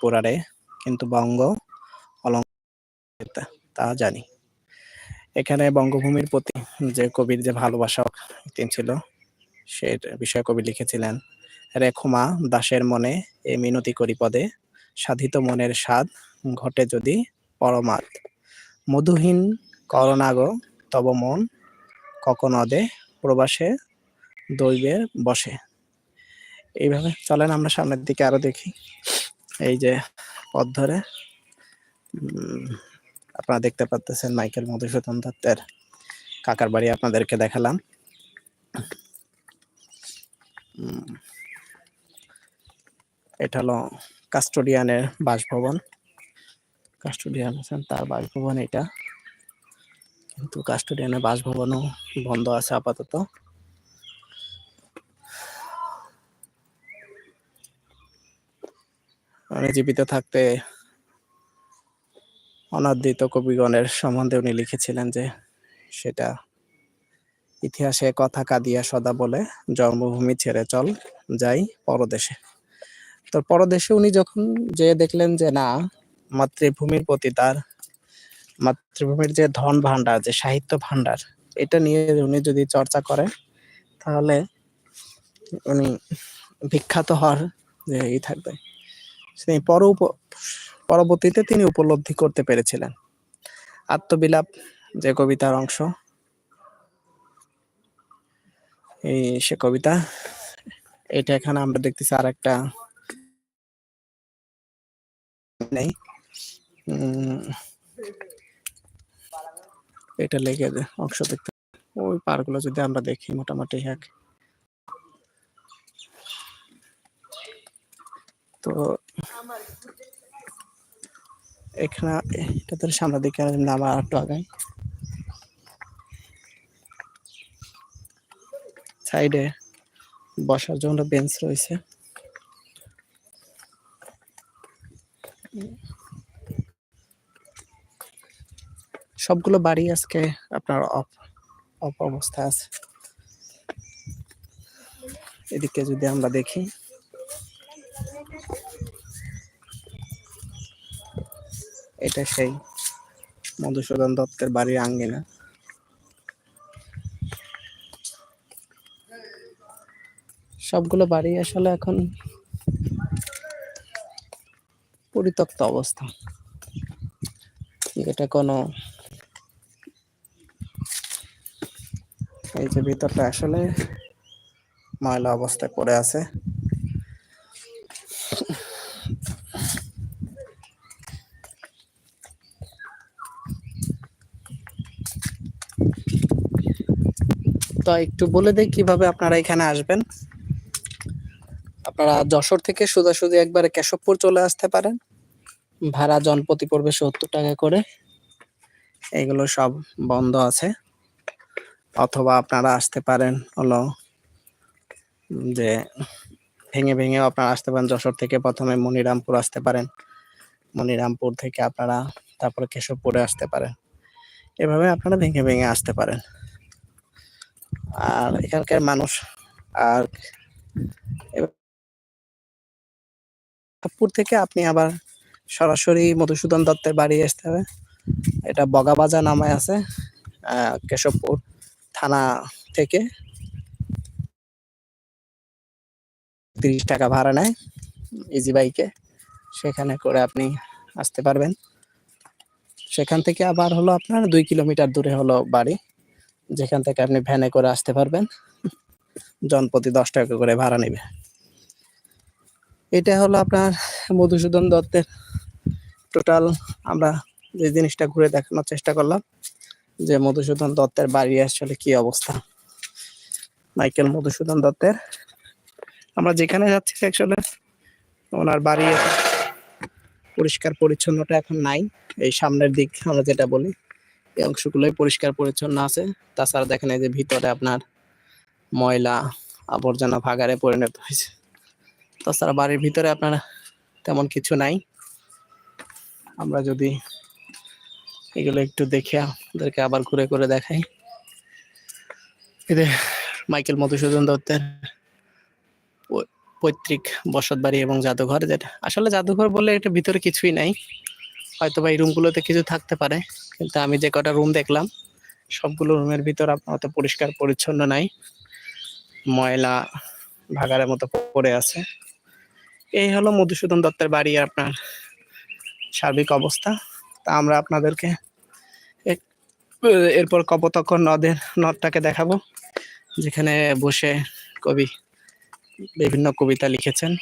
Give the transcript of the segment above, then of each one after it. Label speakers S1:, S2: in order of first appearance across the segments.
S1: পুরারে, কিন্তু বঙ্গ তা জানি। এখানে বঙ্গভূমির প্রতি যে কবির যে ভালোবাসা তিনি ছিল সে বিষয়ে কবি লিখেছিলেন, রেখমা দাসের মনে এ মিনতি করি পদে, সাধিত মনের স্বাদ ঘটে যদি পরমাদ। মধুহীন করণাগ তব মন ককনদে প্রবাসে দৈবের বসে। এইভাবে চলেন আমরা সামনের দিকে আরও দেখি। এই যে পথ ধরে আপনারা দেখতে পাচ্ছেন মাইকেল মধুসূদন দত্তের কাকার বাড়ি আপনাদেরকে দেখালাম। এটা হলো কাস্টোডিয়ানের বাসভবন। কাস্টোডিয়ান আছেন তার বাসভবন এটা। কিন্তু কাস্টোডিয়ানের বাসভবনও বন্ধ আছে আপাতত। মানে জীবিত থাকতে অনাদৃত কবিগণের সম্বন্ধে উনি লিখেছিলেন যে সেটা ইতিহাসে কথা কাঁদিয়া সদা বলে, জন্মভূমি ছেড়ে চল, যাই পরদেশে। তো পরদেশে উনি যখন যে দেখলেন যে না, মাতৃভূমির প্রতি তার, মাতৃভূমির যে ধন ভান্ডার যে সাহিত্য ভান্ডার এটা নিয়ে উনি যদি চর্চা করেন, তাহলে উনি বিখ্যাত হওয়ার যে ই থাকবে। তিনি পর পরবর্তীতে তিনি উপলব্ধি করতে পেরেছিলেন। আত্মবিলাপ যে কবিতার অংশ, এই সে কবিতা, এটা এখানে আমরা দেখতেছি আর একটা নেই এটা লেগে অংশ দেখতে, ওই পারগুলো যদি আমরা দেখি, মোটামুটি এক তো এখানে, এটা তো সামনের দিকে নামা একটু আগাই। সাইডে বসার জন্য বেঞ্চ রয়েছে। সবগুলো বাড়ি আজকে আপনার অফ অফ অবস্থায় আছে। এদিকে যদি আমরা দেখি। এটা সেই মধুসূদন দত্তের বাড়ির আঙ্গিনা। সবগুলো বাড়ি আসলে এখন পরিত্যক্ত অবস্থা। এটা কোনো এই যে ভিতরটা আসলে ময়লা অবস্থায় পড়ে আছে। তো একটু বলে দেই কীভাবে আপনারা এখানে আসবেন। আপনারা যশোর থেকে সোজাসুজি একবারে কেশবপুর চলে আসতে পারেন। ভাড়া জনপ্রতি পড়বে সত্তর টাকা করে। এগুলো সব বন্ধ আছে। অথবা আপনারা আসতে পারেন হলো যে ভেঙে ভেঙে আপনারা আসতে পারেন যশোর থেকে, প্রথমে মনিরামপুর আসতে পারেন। মনিরামপুর থেকে আপনারা তারপরে কেশবপুরে আসতে পারেন। এভাবে আপনারা ভেঙে ভেঙে আসতে পারেন। আর এখানকার মানুষ আর কেশবপুর থেকে আপনি আবার সরাসরি মধুসূদন দত্তের বাড়ি আসতে হবে। এটা বগাবাজা নামে আছে কেশবপুর থানা থেকে। তিরিশ টাকা ভাড়া নেয় ইজি বাইকে সেখানে করে আপনি আসতে পারবেন। সেখান থেকে আবার হলো আপনার দুই কিলোমিটার দূরে হলো বাড়ি। যেখান থেকে আপনি ভ্যানে করে আসতে পারবেন, জনপ্রতি দশ টাকা করে ভাড়া নেবে। এটা হলো আপনার মধুসূদন দত্তের টোটাল আমরা যে জিনিসটা ঘুরে দেখানোর চেষ্টা করলাম, যে মধুসূদন দত্তের বাড়ি আসলে কি অবস্থা। মাইকেল মধুসূদন দত্তের। আমরা যেখানে যাচ্ছি অ্যাকচুয়ালি ওনার বাড়ি পরিষ্কার পরিচ্ছন্নতা এখন নাই। এই সামনের দিক আমরা যেটা বলি এই অংশগুলোই পরিষ্কার পরিচ্ছন্ন আছে। তাছাড়া দেখেন এই যে ভিতরে আপনার ময়লা আবর্জনা ভাগারে পরিণত হয়েছে। তাছাড়া বাড়ির ভিতরে আপনার তেমন কিছু নাই। আমরা যদি এগুলো একটু দেখে ওদেরকে আবার ঘুরে করে দেখাই। এদের মাইকেল মধুসূদন দত্তের পৈতৃক বসতবাড়ি এবং জাদুঘর, যেটা আসলে জাদুঘর বলে এটা ভিতরে কিছুই নাই। হয়তো বা এই রুমগুলোতে কিছু থাকতে পারে। কিন্তু আমি যে কটা রুম দেখলাম, সবগুলো রুমের ভিতর আপনার অত পরিষ্কার, পরিচ্ছন্ন নাই। ময়লা ভাগাড়ের মতো পড়ে আছে। এই হলো মধুসূদন দত্তের বাড়ি আপনার সার্বিক অবস্থা। তা আমরা আপনাদেরকে এরপর কপোতক্ষ নদের নদটাকে দেখাবো, যেখানে বসে কবি বিভিন্ন কবিতা লিখেছেন।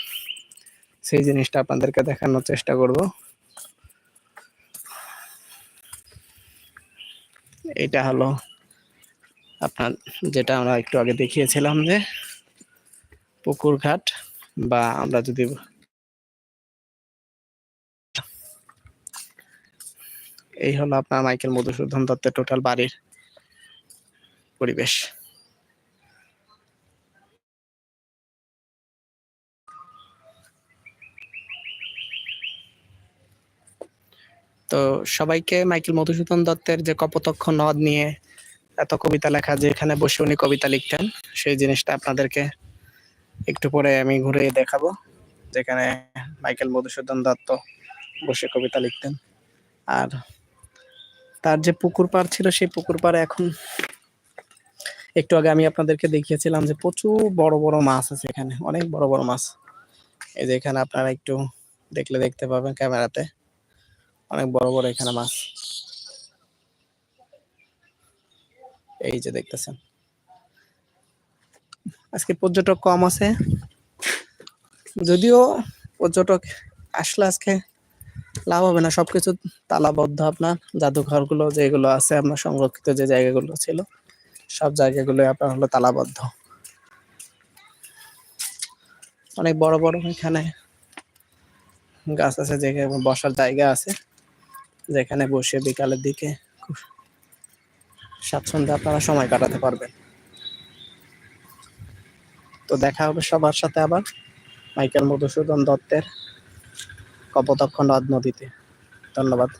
S1: সেই জিনিসটা আপনাদেরকে দেখানোর চেষ্টা করব। এটা হলো আপনার যেটা আমরা একটু আগে দেখিয়েছিলাম যে পুকুর ঘাট বা আমরা যদি এই হলো আপনার মাইকেল মধুসূদন দত্তের টোটাল বাড়ির পরিবেশ। তো সবাইকে মাইকেল মধুসূদন দত্তের যে কপতক্ষ নদ নিয়ে এত কবিতা লেখা, যে এখানে বসে উনি কবিতা লিখতেন, সেই জিনিসটা আপনাদেরকে একটু পরে আমি ঘুরে দেখাবো, যেখানে মাইকেল মধুসূদন দত্ত বসে কবিতা লিখতেন। আর তার যে পুকুর পাড় ছিল, সেই পুকুর পাড়ে এখন একটু আগে আমি আপনাদেরকে দেখিয়েছিলাম যে প্রচুর বড় বড় মাছ আছে এখানে, অনেক বড় বড় মাছ। এই যে এখানে আপনারা একটু দেখলে দেখতে পাবেন ক্যামেরাতে। অনেক বড় বড় এখানে মাছ। এই যে দেখতেছেন। আজকে পর্যটক কম আছে। যদিও পর্যটক আসলে আজকে লাভ হবে না, সবকিছু তালাবদ্ধ আপনার। জাদুঘরগুলো যেগুলো আছে, আপনার সংরক্ষিত যে জায়গাগুলো ছিল, সব জায়গাগুলো আপনার হলো তালাবদ্ধ। অনেক বড় বড় এখানে গাছ আছে, যেখানে বসার জায়গা আছে। যেখানে বসে বিকালের দিকে খুব স্বাচ্ছন্দ্যে আপনারা সময় কাটাতে পারবেন। তো দেখা হবে সবার সাথে আবার মাইকেল মধুসূদন দত্তের কপোতক্ষ নদ নদীতে ধন্যবাদ।